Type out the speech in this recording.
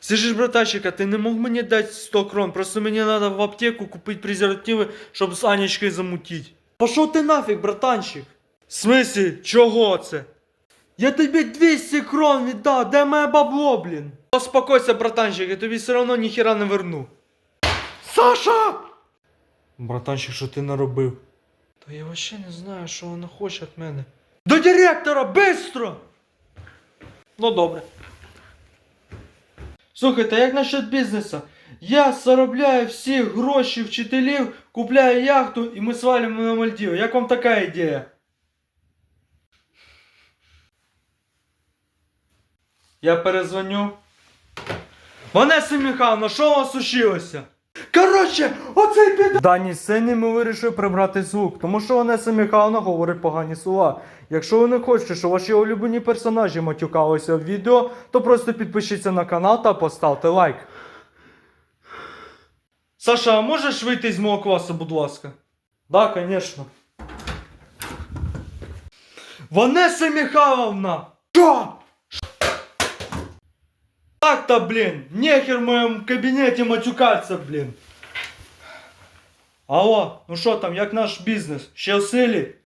Слышиш, братанчик, а ти не мог мені дати 100 крон? Просто мені треба в аптеку купити презервативи, щоб з Анечкою замутити. Пошов ти нафіг, братанчик. В смислі, чого це? Я тобі 200 крон віддав, де моє бабло, блін? Успокойся, братанчик, я тобі все одно ніхіра не верну. Саша! Братанчик, що ти наробив? Та я вообще не знаю, що вона хоче від мене. До директора, бистро! Ну добре. Слухайте, як насчет бізнесу? Я заробляю всі гроші вчителів, купляю яхту і ми свалимо на Мальдіви. Як вам така ідея? Я перезвоню. Ванеса Михайловна, що у вас случилося? Коротше, оцей під... В даній сцені ми вирішили прибрати звук, тому що Ванеса Михайловна говорить погані слова. Якщо ви не хочете, щоб ваші улюблені персонажі матюкалися в відео, то просто підпишіться на канал та поставте лайк. Саша, а можеш вийти з мого класу, будь ласка? Да, звісно. Ванеса Михайловна! Що? Так-то, блин, нехер в моем кабинете матюкаться, блин. Алло, ну що там, як наш бізнес? Ще в силі?